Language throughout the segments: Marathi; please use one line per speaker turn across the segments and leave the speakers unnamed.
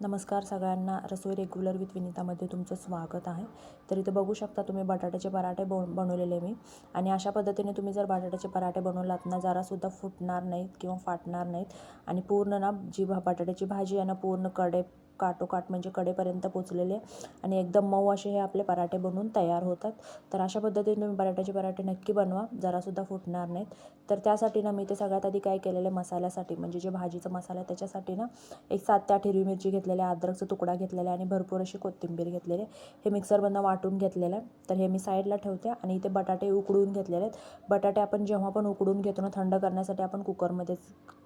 नमस्कार सगळ्यांना. रसोई रेग्युलर विथ विनितामध्ये तुमचं स्वागत आहे. तर इथं बघू शकता तुम्ही बटाट्याचे पराठे ब बनवलेले मी. आणि अशा पद्धतीने तुम्ही जर बटाट्याचे पराठे बनवलात ना जरासुद्धा फुटणार नाहीत किंवा फाटणार नाहीत. आणि पूर्ण ना जी भा बटाट्याची भाजी आहे ना पूर्णकडे काटोकाट म्हणजे कडेपर्यंत पोचलेले. आणि एकदम मऊ असे हे आपले पराठे बनवून तयार होतात. तर अशा पद्धतीने तुम्ही बटाट्याचे पराठे नक्की बनवा. जरासुद्धा फुटणार नाहीत. तर त्यासाठी ना मी ते सगळ्यात आधी काय केलेलं मसाल्यासाठी म्हणजे जे भाजीचा मसाला आहे त्याच्यासाठी ना एक सात त्या हिरवी मिरची घेतलेली आहे अद्रकचा तुकडा घेतलेला आहे आणि भरपूर अशी कोथिंबीर घेतलेली. आहे हे मिक्सरमधनं वाटून घेतलेलं. आहे तर हे मी साईडला ठेवते आणि इथे बटाटे उकडून घेतलेले आहेत. बटाटे आपण जेव्हा पण उकडून घेतो ना थंड करण्यासाठी आपण कुकरमध्येच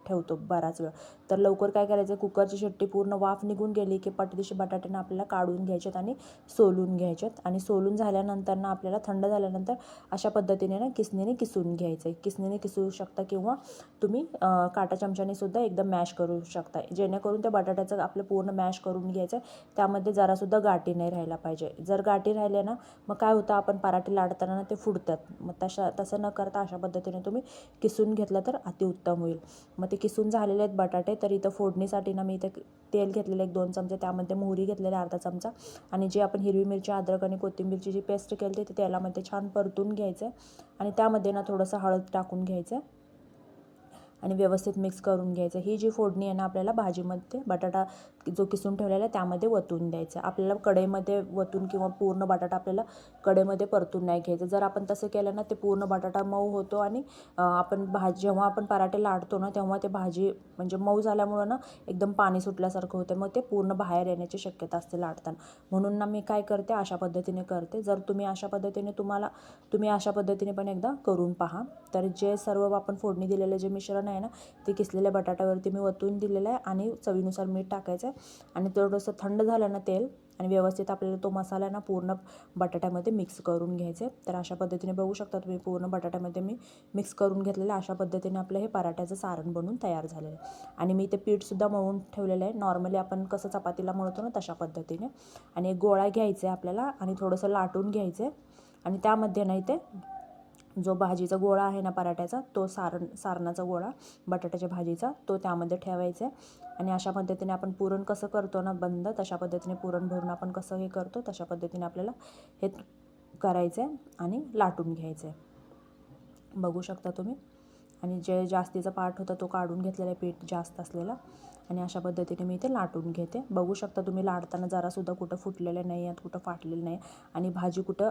ठेवतो बराच वेळ. तर लवकर काय करायचं कुकरची शेट्टी पूर्ण वाफ निघून गेली की पटदिशी बटाट्यानं आपल्याला काढून घ्यायच्यात आणि सोलून घ्यायच्यात आणि सोलून झाल्यानंतर ना आपल्याला थंड झाल्यानंतर अशा पद्धतीने ना किसणीने किसून घ्यायचं आहे किसणीने किसू शकता किंवा तुम्ही काटा चमच्याने सुद्धा एकदम मॅश करू शकता जेणेकरून त्या बटाट्याचं आपलं पूर्ण मॅश करून घ्यायचं त्यामध्ये जरासुद्धा गाठी नाही राहायला पाहिजे. जर गाठी राहिले ना मग काय होतं आपण पराठे लाडताना ना ते फुडतात मग तशा तसं न करता अशा पद्धतीने तुम्ही किसून घेतलं तर अतिउत्तम होईल. मग ते किसून झालेले आहेत बटाटे तर इथं फोडणीसाठी ना मी इथे तेल घेतलेलं एक दोन चमचे त्यामध्ये मोहरी घेतलेले अर्धा चमचा. आणि जी आपण हिरवी मिरची अद्रक आणि कोथिंबीरची जी पेस्ट केली ती तेलामध्ये छान परतून घ्यायचं आणि त्यामध्ये ना थोडंसं हळद टाकून घ्यायचं आणि व्यवस्थित मिक्स करून घ्यायचं. ही जी फोडणी आहे ना आपल्याला भाजीमध्ये बटाटा जो किसून ठेवलेला आहे त्यामध्ये वतून द्यायचं. आपल्याला कढईमध्ये वतून किंवा पूर्ण बटाटा आपल्याला कढईमध्ये परतून नाही घ्यायचं. जर आपण तसं केलं ना ते पूर्ण बटाटा मऊ होतो आणि आपण भाजी जेव्हा आपण पराठे लाटतो ना तेव्हा ते भाजी म्हणजे मऊ झाल्यामुळं ना एकदम पाणी सुटल्यासारखं होतं. मग ते पूर्ण बाहेर येण्याची शक्यता असते लाटताना. म्हणून ना मी काय करते अशा पद्धतीने करते. जर तुम्ही अशा पद्धतीने तुम्हाला तुम्ही अशा पद्धतीने पण एकदा करून पहा. तर जे सर्व आपण फोडणी दिलेलं जे मिश्रण आहे ना ते किसलेल्या बटाट्यावरती मी वतून दिलेलं आहे आणि चवीनुसार मीठ टाकायचं आहे. आणि थोडंसं थंड झालं ना तेल आणि व्यवस्थित आपल्याला तो मसाला ना पूर्ण बटाट्यामध्ये मिक्स करून घ्यायचे तर अशा पद्धतीने बघू शकता तुम्ही पूर्ण बटाट्यामध्ये मी मिक्स करून घेतलेलं अशा पद्धतीने आपलं हे पराठ्याचं सारण बनून तयार झालेलं आहे. आणि मी ते पीठसुद्धा मळून ठेवलेलं आहे. नॉर्मली आपण कसं चपातीला मळतो ना तशा पद्धतीने. आणि एक गोळा घ्यायचा आहे आपल्याला आणि थोडंसं लाटून घ्यायचं आहे. आणि त्यामध्ये नाही ते जो भाजीचा गोळा आहे ना पराठ्याचा तो सारण सारणाचा गोळा बटाट्याच्या भाजीचा तो त्यामध्ये ठेवायचा आहे. आणि अशा पद्धतीने आपण पुरण कसं करतो ना बंद तशा पद्धतीने पुरण भरून आपण कसं हे करतो तशा पद्धतीने आपल्याला हे करायचं आहे आणि लाटून घ्यायचं आहे. बघू शकता तुम्ही. आणि जे जास्तीचा पार्ट होता तो काढून घेतलेला पीठ जास्त असलेला. आणि अशा पद्धतीने मी इथे लाटून घेते. बघू शकता तुम्ही लाटताना जरासुद्धा कुठं फुटलेले नाही आहेत कुठं फाटलेलं नाही आणि भाजी कुठं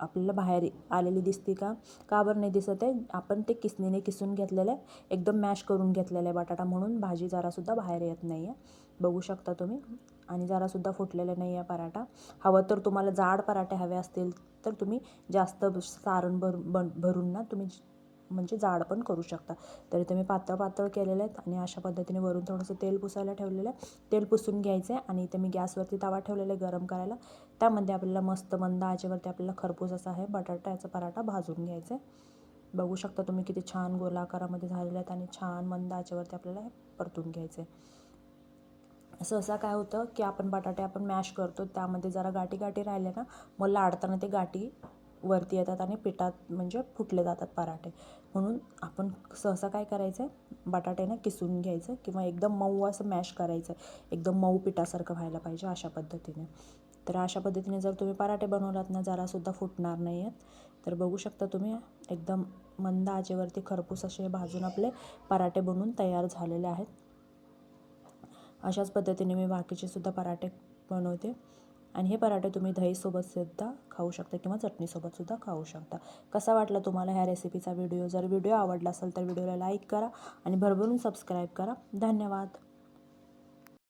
आपल्याला बाहेर आलेली दिसते का? का बरं नाही दिसत आहे? आपण ते किसणीने किसून घेतलेलं आहे. एकदम मॅश करून घेतलेलं आहे बटाटा म्हणून. भाजी जरासुद्धा बाहेर येत नाही आहे. बघू शकता तुम्ही. आणि जरासुद्धा फुटलेलं नाही आहे पराठा. हवं तर तुम्हाला जाड पराठे हवे असतील तर तुम्ही जास्त सारण भर बन भरून ना. तुम्ही म्हणजे जाड पण करू शकता. तरी तुम्ही पातळ पातळ केलेले आहेत आणि अशा पद्धतीने वरून थोडंसं तेल पुसायला ठेवलेलं आहे. तेल पुसून घ्यायचं आहे आणि इथे मी गॅसवरती तवा ठेवलेला आहे गरम करायला. त्यामध्ये आपल्याला मस्त मंद आचेवरती आपल्याला खरपूस असा आहे बटाट्याचा पराठा भाजून घ्यायचा आहे. बघू शकता तुम्ही किती छान गोलाकारामध्ये झालेले आहेत आणि छान मंद आचेवरती आपल्याला हे परतून घ्यायचं आहे. सहसा काय होतं की आपण बटाटे आपण मॅश करतो त्यामध्ये जरा गाठी गाठी राहिले ना मग लाडताना ते गाठी वरती येतात आणि पिठात म्हणजे फुटले जातात पराठे. म्हणून आपण सहसा काय करायचं आहे बटाट्यानं किसून घ्यायचं किंवा एकदम मऊ असं मॅश करायचं. एकदम मऊ पिठासारखं व्हायला पाहिजे अशा पद्धतीने. तर अशा पद्धतीने जर तुम्ही पराठे बनवलात ना जरासुद्धा फुटणार नाही आहेत. तर बघू शकता तुम्ही एकदम मंद आचेवरती खरपूस असे भाजून आपले पराठे बनवून तयार झालेले आहेत. अशाच पद्धतीने मी बाकीचे सुद्धा पराठे बनवते. आणि हे पराठे तुम्ही दहीसोबतसुद्धा खाऊ शकता किंवा चटणीसोबतसुद्धा खाऊ शकता. कसा वाटला तुम्हाला ह्या रेसिपीचा व्हिडिओ जर व्हिडिओ आवडला असेल तर व्हिडिओला लाईक करा आणि भरभरून सबस्क्राईब करा. धन्यवाद.